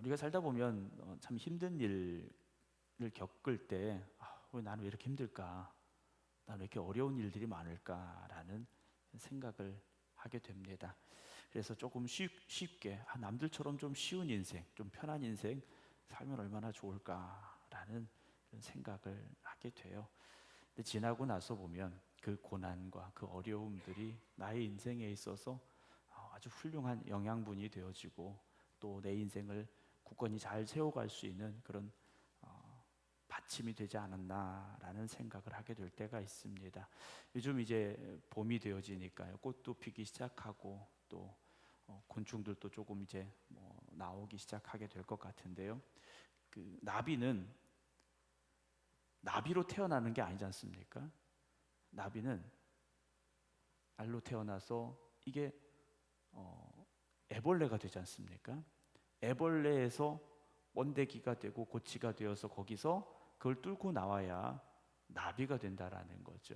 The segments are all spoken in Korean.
우리가 살다 보면 어, 참 힘든 일을 겪을 때 아, 왜 나는 왜 이렇게 힘들까? 나는 왜 이렇게 어려운 일들이 많을까라는 생각을 하게 됩니다. 그래서 조금 쉽, 쉽게 아, 남들처럼 좀 쉬운 인생, 좀 편한 인생 살면 얼마나 좋을까라는 생각을 하게 돼요. 근데 지나고 나서 보면 그 고난과 그 어려움들이 나의 인생에 있어서 어, 아주 훌륭한 영양분이 되어지고 또 내 인생을 굳건히 잘 세워갈 수 있는 그런 어, 받침이 되지 않았나라는 생각을 하게 될 때가 있습니다. 요즘 이제 봄이 되어지니까요, 꽃도 피기 시작하고 또 어, 곤충들도 조금 이제 뭐 나오기 시작하게 될 것 같은데요. 그 나비는 나비로 태어나는 게 아니지 않습니까? 나비는 알로 태어나서 이게 어, 애벌레가 되지 않습니까? 애벌레에서 번데기가 되고 고치가 되어서 거기서 그걸 뚫고 나와야 나비가 된다라는 거죠.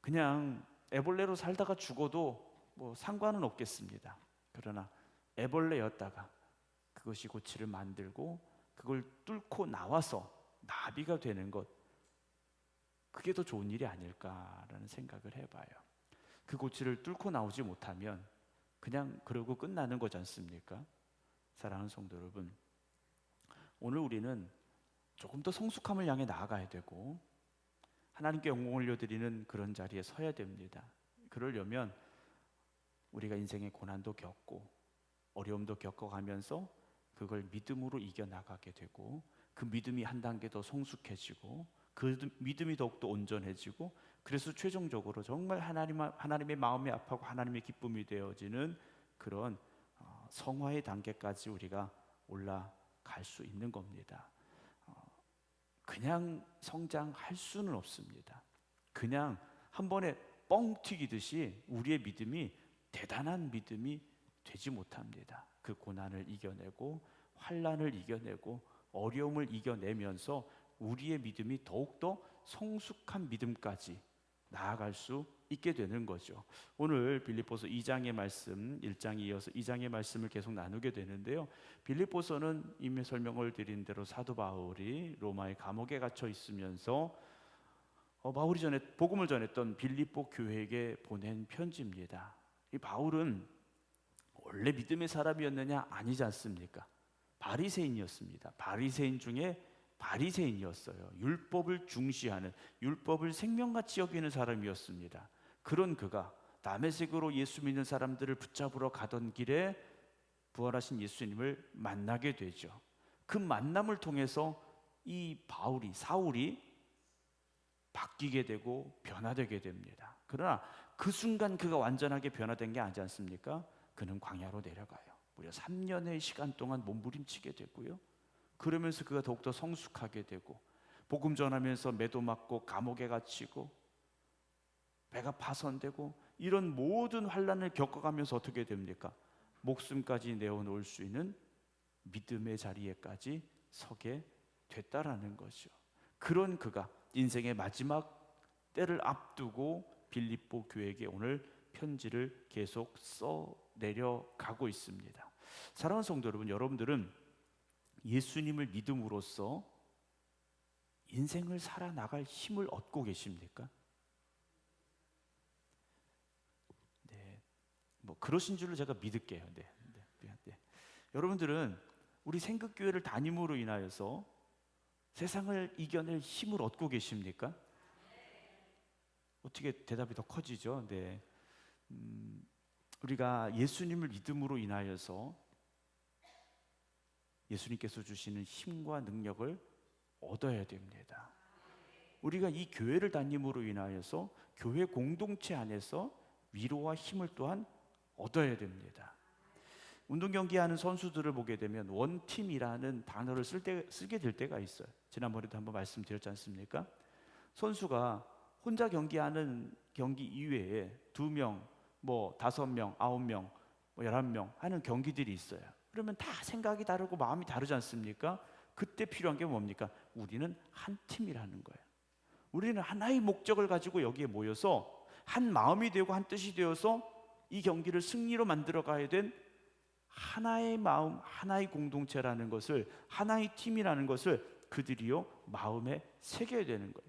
그냥 애벌레로 살다가 죽어도 뭐 상관은 없겠습니다. 그러나 애벌레였다가 그것이 고치를 만들고 그걸 뚫고 나와서 나비가 되는 것 그게 더 좋은 일이 아닐까라는 생각을 해봐요. 그 고치를 뚫고 나오지 못하면 그냥 그러고 끝나는 거지 않습니까? 사랑하는 성도 여러분, 오늘 우리는 조금 더 성숙함을 향해 나아가야 되고 하나님께 영광 올려드리는 그런 자리에 서야 됩니다. 그러려면 우리가 인생의 고난도 겪고 어려움도 겪어가면서 그걸 믿음으로 이겨나가게 되고 그 믿음이 한 단계 더 성숙해지고 그 믿음이 더욱더 온전해지고 그래서 최종적으로 정말 하나님, 하나님의 마음이 아파고 하나님의 기쁨이 되어지는 그런 어, 성화의 단계까지 우리가 올라갈 수 있는 겁니다. 어, 그냥 성장할 수는 없습니다. 그냥 한 번에 뻥 튀기듯이 우리의 믿음이 대단한 믿음이 되지 못합니다. 그 고난을 이겨내고 환란을 이겨내고 어려움을 이겨내면서 우리의 믿음이 더욱더 성숙한 믿음까지 나아갈 수 있게 되는 거죠. 오늘 빌립보서 2장의 말씀, 1장에 이어서 2장의 말씀을 계속 나누게 되는데요. 빌립보서는 이미 설명을 드린 대로 사도 바울이 로마의 감옥에 갇혀 있으면서 어, 바울이 전에 복음을 전했던 빌립보 교회에게 보낸 편지입니다. 이 바울은 원래 믿음의 사람이었느냐 아니지 않습니까? 바리새인이었습니다. 바리새인 중에 바리새인이었어요. 율법을 중시하는 율법을 생명같이 여기는 사람이었습니다. 그런 그가 다메섹으로 예수 믿는 사람들을 붙잡으러 가던 길에 부활하신 예수님을 만나게 되죠. 그 만남을 통해서 이 바울이 사울이 바뀌게 되고 변화되게 됩니다. 그러나 그 순간 그가 완전하게 변화된 게 아니지 않습니까? 그는 광야로 내려가요. 무려 3년의 시간 동안 몸부림치게 되고요. 그러면서 그가 더욱더 성숙하게 되고 복음 전하면서 매도 맞고 감옥에 갇히고 배가 파손되고 이런 모든 환란을 겪어가면서 어떻게 됩니까? 목숨까지 내어놓을 수 있는 믿음의 자리에까지 서게 됐다라는 거죠. 그런 그가 인생의 마지막 때를 앞두고 빌립보 교회에게 오늘 편지를 계속 써 내려가고 있습니다. 사랑하는 성도 여러분, 여러분들은 예수님을 믿음으로써 인생을 살아나갈 힘을 얻고 계십니까? 네, 뭐 그러신 줄로 제가 믿을게요. 네, 네, 네, 네. 여러분들은 우리 생극교회를 담임으로 인하여서 세상을 이겨낼 힘을 얻고 계십니까? 어떻게 대답이 더 커지죠? 네. 음, 우리가 예수님을 믿음으로 인하여서 예수님께서 주시는 힘과 능력을 얻어야 됩니다. 우리가 이 교회를 다님으로 인하여서 교회 공동체 안에서 위로와 힘을 또한 얻어야 됩니다. 운동 경기하는 선수들을 보게 되면 원팀이라는 단어를 쓸 때, 쓰게 될 때가 있어요. 지난번에도 한번 말씀드렸지 않습니까? 선수가 혼자 경기하는 경기 이외에 두 명, 뭐 다섯 명, 아홉 명, 뭐 열한 명 하는 경기들이 있어요. 그러면 다 생각이 다르고 마음이 다르지 않습니까? 그때 필요한 게 뭡니까? 우리는 한 팀이라는 거예요. 우리는 하나의 목적을 가지고 여기에 모여서 한 마음이 되고 한 뜻이 되어서 이 경기를 승리로 만들어 가야 된 하나의 마음, 하나의 공동체라는 것을 하나의 팀이라는 것을 그들이요 마음에 새겨야 되는 거예요.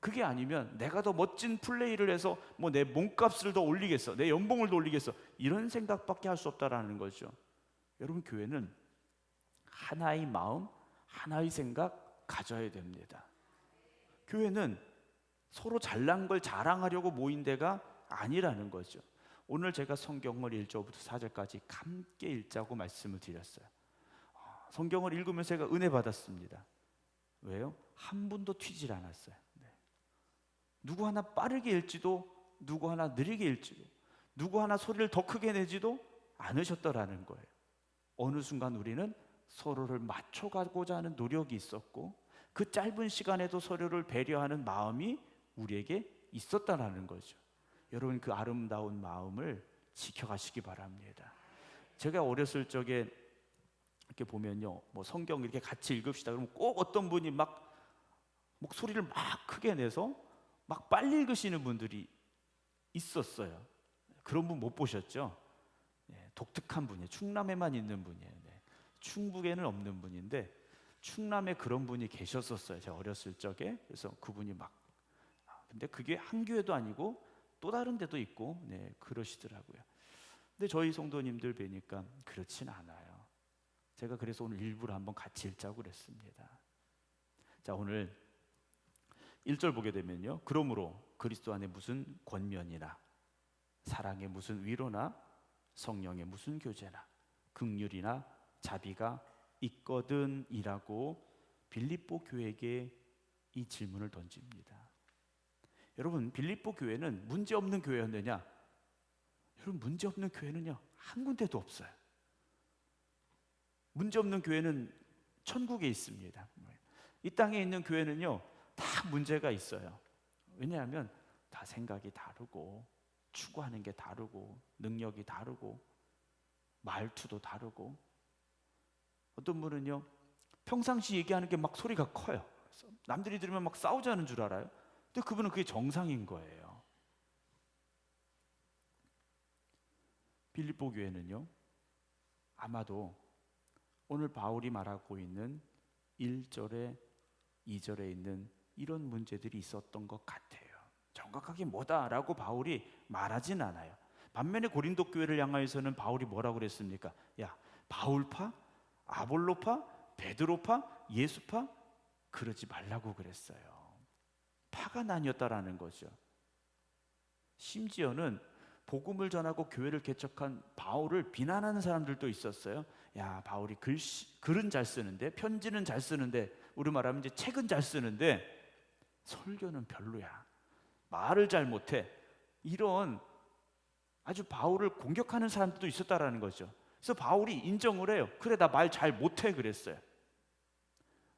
그게 아니면 내가 더 멋진 플레이를 해서 뭐 내 몸값을 더 올리겠어, 내 연봉을 더 올리겠어 이런 생각밖에 할 수 없다라는 거죠. 여러분 교회는 하나의 마음, 하나의 생각 가져야 됩니다. 교회는 서로 잘난 걸 자랑하려고 모인 데가 아니라는 거죠. 오늘 제가 성경을 1절부터 4절까지 함께 읽자고 말씀을 드렸어요. 어, 성경을 읽으면서 제가 은혜 받았습니다. 왜요? 한 분도 튀질 않았어요. 네. 누구 하나 빠르게 읽지도 누구 하나 느리게 읽지도 누구 하나 소리를 더 크게 내지도 않으셨더라는 거예요. 어느 순간 우리는 서로를 맞춰가고자 하는 노력이 있었고 그 짧은 시간에도 서로를 배려하는 마음이 우리에게 있었다라는 거죠. 여러분 그 아름다운 마음을 지켜가시기 바랍니다. 제가 어렸을 적에 이렇게 보면요, 뭐 성경 이렇게 같이 읽읍시다. 그러면 꼭 어떤 분이 막 목소리를 막 크게 내서 막 빨리 읽으시는 분들이 있었어요. 그런 분 못 보셨죠? 네, 독특한 분이에요. 충남에만 있는 분이에요. 네. 충북에는 없는 분인데 충남에 그런 분이 계셨었어요. 제가 어렸을 적에 그래서 그분이 막 아, 근데 그게 한 교회도 아니고 또 다른 데도 있고 네 그러시더라고요. 근데 저희 성도님들 뵈니까 그렇진 않아요. 제가 그래서 오늘 일부러 한번 같이 읽자고 그랬습니다. 자 오늘 1절 보게 되면요. 그러므로 그리스도 안에 무슨 권면이나 사랑의 무슨 위로나 성령의 무슨 교제나 극률이나 자비가 있거든이라고 빌립보 교회에게 이 질문을 던집니다. 여러분 빌립보 교회는 문제 없는 교회였느냐? 여러분 문제 없는 교회는요 한 군데도 없어요. 문제 없는 교회는 천국에 있습니다. 이 땅에 있는 교회는요 다 문제가 있어요. 왜냐하면 다 생각이 다르고 추구하는 게 다르고 능력이 다르고 말투도 다르고 어떤 분은요 평상시 얘기하는 게 막 소리가 커요. 남들이 들으면 막 싸우자는 줄 알아요. 근데 그분은 그게 정상인 거예요. 빌립보 교회는요, 아마도 오늘 바울이 말하고 있는 1절에 2절에 있는 이런 문제들이 있었던 것 같아요. 정확하게 뭐다라고 바울이 말하진 않아요. 반면에 고린도 교회를 향하여서는 바울이 뭐라고 그랬습니까? 야, 바울파, 아볼로파, 베드로파, 예수파 그러지 말라고 그랬어요. 파가 나뉘었다라는 거죠. 심지어는 복음을 전하고 교회를 개척한 바울을 비난하는 사람들도 있었어요. 야, 바울이 글씨, 글은 잘 쓰는데, 편지는 잘 쓰는데, 우리 말하면 이제 책은 잘 쓰는데, 설교는 별로야. 말을 잘 못해. 이런 아주 바울을 공격하는 사람들도 있었다라는 거죠. 그래서 바울이 인정을 해요. 그래, 나 말 잘 못해. 그랬어요.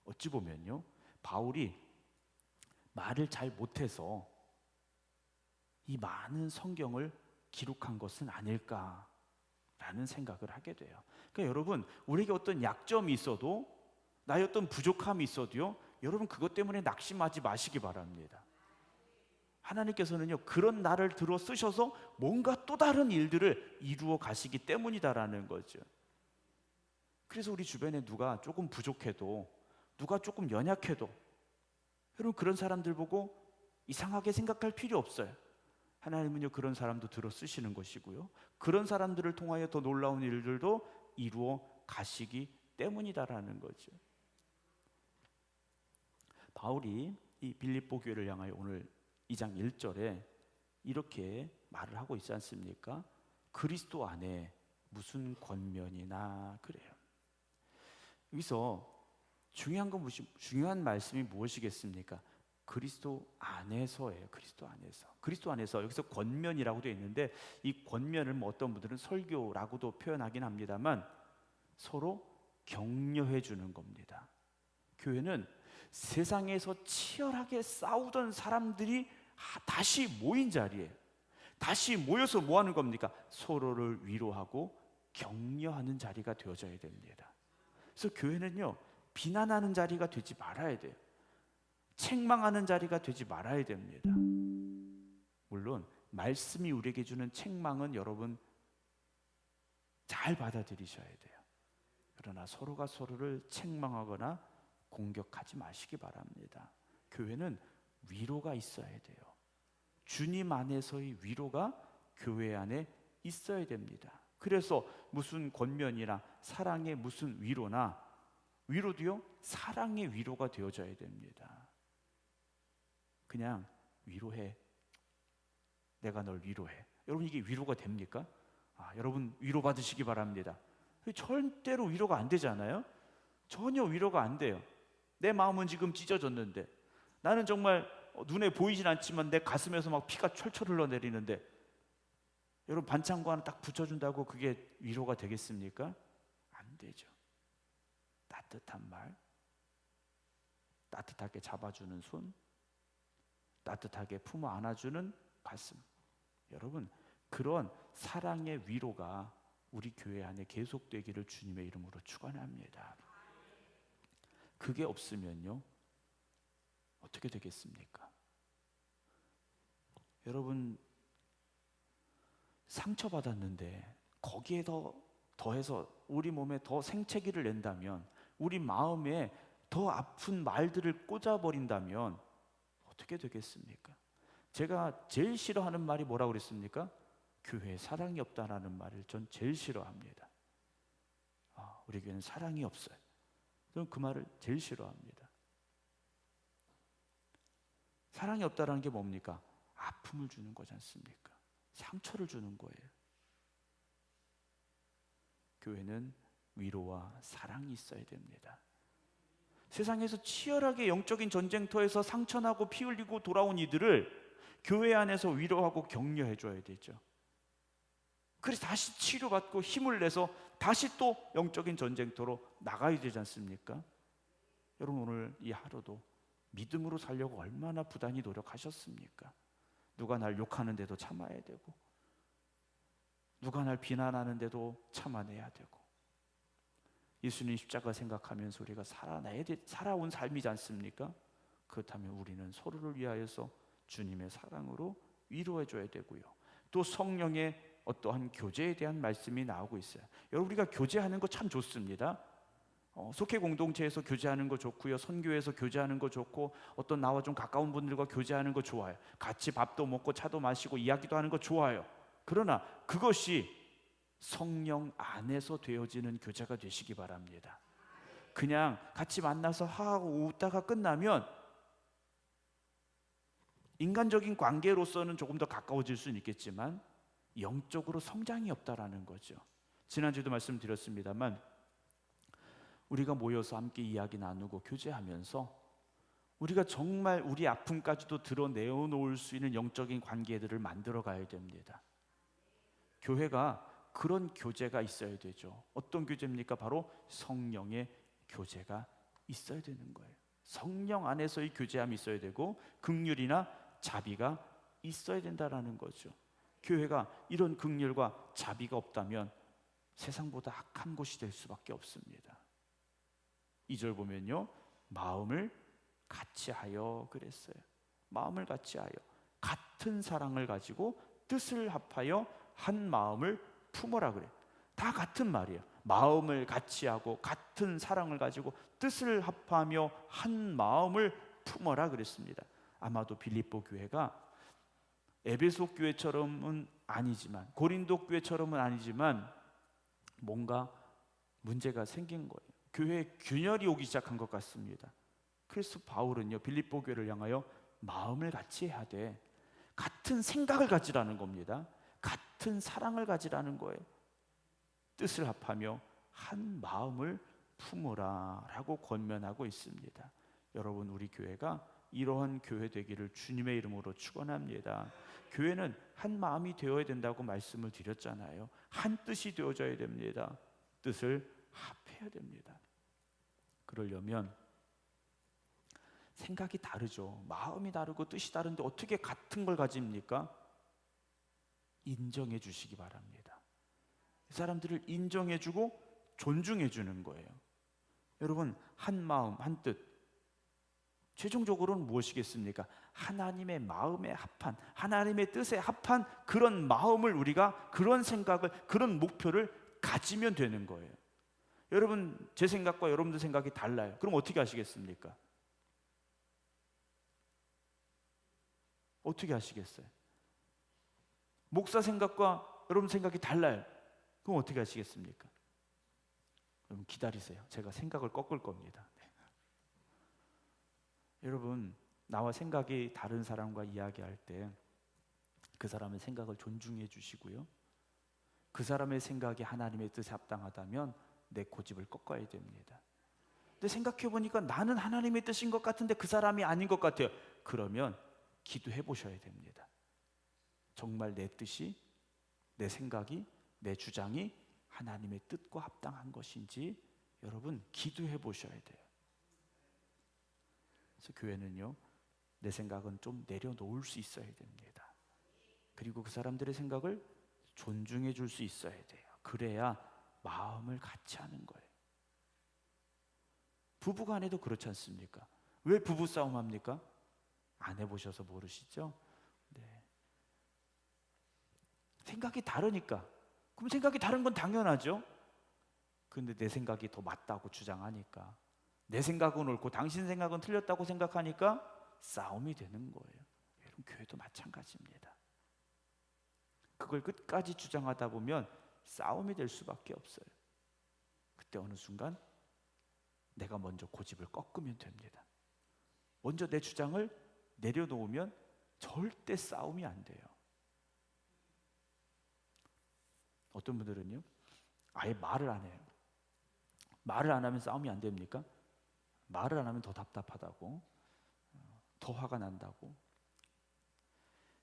어찌 보면요. 바울이 말을 잘 못해서 이 많은 성경을 기록한 것은 아닐까라는 생각을 하게 돼요. 그러니까 여러분, 우리에게 어떤 약점이 있어도 나의 어떤 부족함이 있어도요, 여러분 그것 때문에 낙심하지 마시기 바랍니다. 하나님께서는요, 그런 나를 들어 쓰셔서 뭔가 또 다른 일들을 이루어 가시기 때문이다라는 거죠. 그래서 우리 주변에 누가 조금 부족해도, 누가 조금 연약해도, 여러분 그런 사람들 보고 이상하게 생각할 필요 없어요. 하나님은요 그런 사람도 들어 쓰시는 것이고요. 그런 사람들을 통하여 더 놀라운 일들도 이루어 가시기 때문이다라는 거죠. 바울이 이 빌립보 교회를 향하여 오늘 2장 1절에 이렇게 말을 하고 있지 않습니까? 그리스도 안에 무슨 권면이나 그래요. 여기서 중요한 건 무엇이 중요한 말씀이 무엇이겠습니까? 그리스도 안에서예요. 그리스도 안에서. 그리스도 안에서 여기서 권면이라고 되어 있는데 이 권면을 뭐 어떤 분들은 설교라고도 표현하긴 합니다만 서로 격려해 주는 겁니다. 교회는 세상에서 치열하게 싸우던 사람들이 다시 모인 자리에 다시 모여서 뭐 하는 겁니까? 서로를 위로하고 격려하는 자리가 되어져야 됩니다. 그래서 교회는요, 비난하는 자리가 되지 말아야 돼요. 책망하는 자리가 되지 말아야 됩니다. 물론 말씀이 우리에게 주는 책망은 여러분 잘 받아들이셔야 돼요. 그러나 서로가 서로를 책망하거나 공격하지 마시기 바랍니다. 교회는 위로가 있어야 돼요. 주님 안에서의 위로가 교회 안에 있어야 됩니다. 그래서 무슨 권면이나 사랑의 무슨 위로나 위로도요 사랑의 위로가 되어져야 됩니다. 그냥 위로해. 내가 널 위로해. 여러분 이게 위로가 됩니까? 아, 여러분 위로 받으시기 바랍니다. 절대로 위로가 안 되잖아요. 전혀 위로가 안 돼요. 내 마음은 지금 찢어졌는데 나는 정말 눈에 보이진 않지만 내 가슴에서 막 피가 철철 흘러내리는데 여러분 반창고 하나 딱 붙여준다고 그게 위로가 되겠습니까? 안 되죠. 따뜻한 말, 따뜻하게 잡아주는 손, 따뜻하게 품어 안아주는 가슴. 여러분 그런 사랑의 위로가 우리 교회 안에 계속되기를 주님의 이름으로 축원합니다. 그게 없으면요 어떻게 되겠습니까? 여러분 상처 받았는데 거기에 더 더해서 우리 몸에 더 생채기를 낸다면 우리 마음에 더 아픈 말들을 꽂아 버린다면 어떻게 되겠습니까? 제가 제일 싫어하는 말이 뭐라고 그랬습니까? 교회에 사랑이 없다라는 말을 전 제일 싫어합니다. 아, 우리 교회는 사랑이 없어요. 저는 그 말을 제일 싫어합니다. 사랑이 없다라는 게 뭡니까? 아픔을 주는 거지 않습니까? 상처를 주는 거예요. 교회는 위로와 사랑이 있어야 됩니다. 세상에서 치열하게 영적인 전쟁터에서 상처나고 피 흘리고 돌아온 이들을 교회 안에서 위로하고 격려해 줘야 되죠. 그래서 다시 치료받고 힘을 내서 다시 또 영적인 전쟁터로 나가야 되지 않습니까? 여러분 오늘 이 하루도 믿음으로 살려고 얼마나 부단히 노력하셨습니까? 누가 날 욕하는데도 참아야 되고 누가 날 비난하는데도 참아내야 되고 예수님 십자가 생각하면서 우리가 살아내야 돼, 살아온 삶이지 않습니까? 그렇다면 우리는 서로를 위하여서 주님의 사랑으로 위로해 줘야 되고요. 또 성령의 어떠한 교제에 대한 말씀이 나오고 있어요. 여러분 우리가 교제하는 거 참 좋습니다. 어, 속회 공동체에서 교제하는 거 좋고요. 선교에서 교제하는 거 좋고 어떤 나와 좀 가까운 분들과 교제하는 거 좋아요. 같이 밥도 먹고 차도 마시고 이야기도 하는 거 좋아요. 그러나 그것이 성령 안에서 되어지는 교제가 되시기 바랍니다. 그냥 같이 만나서 하고 웃다가 끝나면 인간적인 관계로서는 조금 더 가까워질 수는 있겠지만 영적으로 성장이 없다라는 거죠. 지난주도 말씀드렸습니다만 우리가 모여서 함께 이야기 나누고 교제하면서 우리가 정말 우리 아픔까지도 드러내어 놓을 수 있는 영적인 관계들을 만들어 가야 됩니다. 교회가 그런 교제가 있어야 되죠. 어떤 교제입니까? 바로 성령의 교제가 있어야 되는 거예요. 성령 안에서의 교제함이 있어야 되고 극률이나 자비가 있어야 된다라는 거죠. 교회가 이런 극률과 자비가 없다면 세상보다 악한 곳이 될 수밖에 없습니다. 2절 보면요. 마음을 같이 하여 그랬어요. 마음을 같이 하여 같은 사랑을 가지고 뜻을 합하여 한 마음을 품어라 그래. 다 같은 말이에요. 마음을 같이 하고 같은 사랑을 가지고 뜻을 합하며 한 마음을 품어라 그랬습니다. 아마도 빌립보 교회가 에베소 교회처럼은 아니지만 고린도 교회처럼은 아니지만 뭔가 문제가 생긴 거예요. 교회에 균열이 오기 시작한 것 같습니다. 그래서 바울은요 빌립보 교회를 향하여 마음을 같이 해야 돼. 같은 생각을 가지라는 겁니다. 같은 사랑을 가지라는 거예요. 뜻을 합하며 한 마음을 품으라라고 권면하고 있습니다. 여러분 우리 교회가 이러한 교회 되기를 주님의 이름으로 축원합니다. 교회는 한 마음이 되어야 된다고 말씀을 드렸잖아요. 한 뜻이 되어져야 됩니다. 뜻을 합해야 됩니다. 그러려면 생각이 다르죠. 마음이 다르고 뜻이 다른데 어떻게 같은 걸 가집니까? 인정해 주시기 바랍니다. 사람들을 인정해 주고 존중해 주는 거예요. 여러분, 한 마음, 한 뜻, 최종적으로는 무엇이겠습니까? 하나님의 마음에 합한, 하나님의 뜻에 합한 그런 마음을 우리가 그런 생각을, 그런 목표를 가지면 되는 거예요. 여러분 제 생각과 여러분들 생각이 달라요. 그럼 어떻게 하시겠습니까? 어떻게 하시겠어요? 목사 생각과 여러분 생각이 달라요. 그럼 어떻게 하시겠습니까? 여러분 기다리세요. 제가 생각을 꺾을 겁니다. 네. 여러분 나와 생각이 다른 사람과 이야기할 때 그 사람의 생각을 존중해 주시고요. 그 사람의 생각이 하나님의 뜻에 합당하다면 내 고집을 꺾어야 됩니다. 근데 생각해 보니까 나는 하나님의 뜻인 것 같은데 그 사람이 아닌 것 같아요. 그러면 기도해 보셔야 됩니다. 정말 내 뜻이 내 생각이 내 주장이 하나님의 뜻과 합당한 것인지 여러분 기도해 보셔야 돼요. 그래서 교회는요 내 생각은 좀 내려놓을 수 있어야 됩니다. 그리고 그 사람들의 생각을 존중해 줄 수 있어야 돼요. 그래야 마음을 같이 하는 거예요. 부부 간에도 그렇지 않습니까? 왜 부부 싸움 합니까? 안 해보셔서 모르시죠? 네. 생각이 다르니까. 그럼 생각이 다른 건 당연하죠? 근데 내 생각이 더 맞다고 주장하니까. 내 생각은 옳고 당신 생각은 틀렸다고 생각하니까 싸움이 되는 거예요. 여러분, 교회도 마찬가지입니다. 그걸 끝까지 주장하다 보면 싸움이 될 수밖에 없어요. 그때 어느 순간 내가 먼저 고집을 꺾으면 됩니다. 먼저 내 주장을 내려놓으면 절대 싸움이 안 돼요. 어떤 분들은요, 아예 말을 안 해요. 말을 안 하면 싸움이 안 됩니까? 말을 안 하면 더 답답하다고, 더 화가 난다고.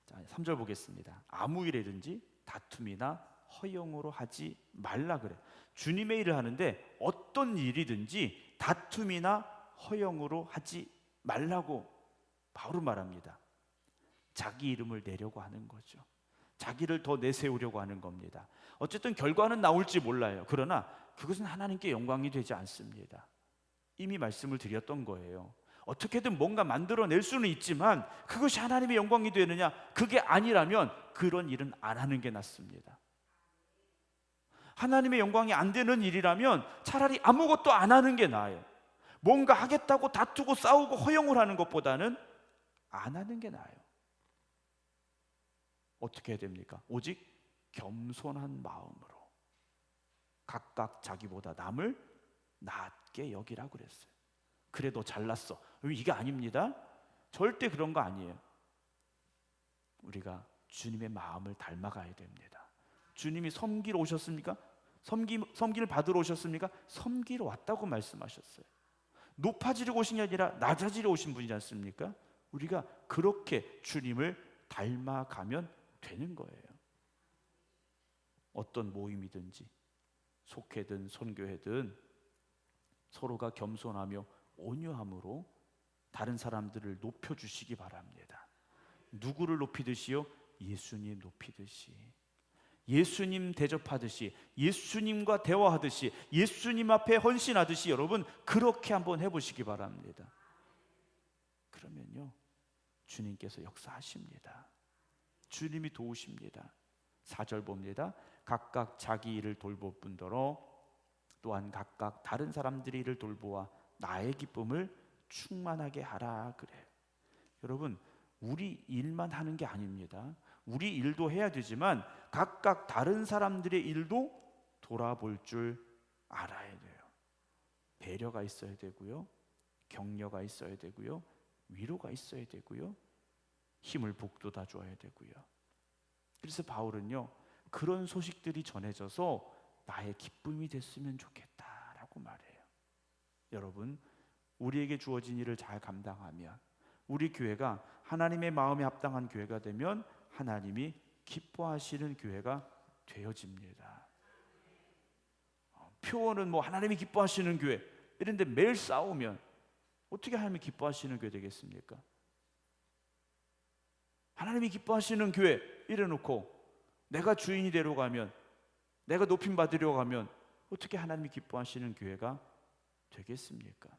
자, 3절 보겠습니다. 아무 일이든지 다툼이나 허용으로 하지 말라 그래. 주님의 일을 하는데 어떤 일이든지 다툼이나 허용으로 하지 말라고 바로 말합니다. 자기 이름을 내려고 하는 거죠. 자기를 더 내세우려고 하는 겁니다. 어쨌든 결과는 나올지 몰라요. 그러나 그것은 하나님께 영광이 되지 않습니다. 이미 말씀을 드렸던 거예요. 어떻게든 뭔가 만들어낼 수는 있지만 그것이 하나님의 영광이 되느냐? 그게 아니라면 그런 일은 안 하는 게 낫습니다. 하나님의 영광이 안 되는 일이라면 차라리 아무것도 안 하는 게 나아요. 뭔가 하겠다고 다투고 싸우고 허용을 하는 것보다는 안 하는 게 나아요. 어떻게 해야 됩니까? 오직 겸손한 마음으로 각각 자기보다 남을 낮게 여기라고 그랬어요. 그래 도 잘났어. 이게 아닙니다. 절대 그런 거 아니에요. 우리가 주님의 마음을 닮아가야 됩니다. 주님이 섬기러 오셨습니까? 섬기, 섬기를 받으러 오셨습니까? 섬기러 왔다고 말씀하셨어요. 높아지려고 오신 게 아니라 낮아지려 오신 분이지 않습니까? 우리가 그렇게 주님을 닮아가면 되는 거예요. 어떤 모임이든지 속회든 선교회든 서로가 겸손하며 온유함으로 다른 사람들을 높여 주시기 바랍니다. 누구를 높이듯이요? 예수님 높이듯이. 예수님 대접하듯이 예수님과 대화하듯이 예수님 앞에 헌신하듯이 여러분 그렇게 한번 해보시기 바랍니다. 그러면요 주님께서 역사하십니다. 주님이 도우십니다. 4절 봅니다. 각각 자기 일을 돌볼 뿐더러 또한 각각 다른 사람들의 일을 돌보아 나의 기쁨을 충만하게 하라 그래. 여러분, 우리 일만 하는 게 아닙니다. 우리 일도 해야 되지만 각각 다른 사람들의 일도 돌아볼 줄 알아야 돼요. 배려가 있어야 되고요. 격려가 있어야 되고요. 위로가 있어야 되고요. 힘을 북돋아 줘야 되고요. 그래서 바울은요. 그런 소식들이 전해져서 나의 기쁨이 됐으면 좋겠다라고 말해요. 여러분, 우리에게 주어진 일을 잘 감당하면 우리 교회가 하나님의 마음에 합당한 교회가 되면 하나님이 기뻐하시는 교회가 되어집니다. 어, 표현은 뭐 하나님이 기뻐하시는 교회 이런데 매일 싸우면 어떻게 하나님이 기뻐하시는 교회 되겠습니까? 하나님이 기뻐하시는 교회 이래놓고 내가 주인이 되러 가면 내가 높임 받으려 가면 어떻게 하나님이 기뻐하시는 교회가 되겠습니까?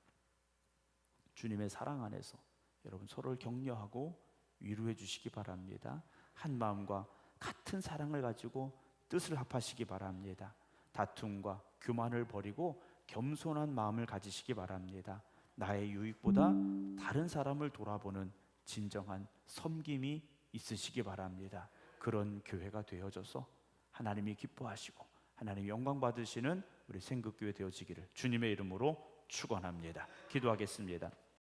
주님의 사랑 안에서 여러분 서로를 격려하고 위로해 주시기 바랍니다. 한 마음과 같은 사랑을 가지고 뜻을 합하시기 바랍니다. 다툼과 교만을 버리고 겸손한 마음을 가지시기 바랍니다. 나의 유익보다 다른 사람을 돌아보는 진정한 섬김이 있으시기 바랍니다. 그런 교회가 되어져서 하나님이 기뻐하시고 하나님 영광 받으시는 우리 생극교회 되어지기를 주님의 이름으로 축원합니다. 기도하겠습니다.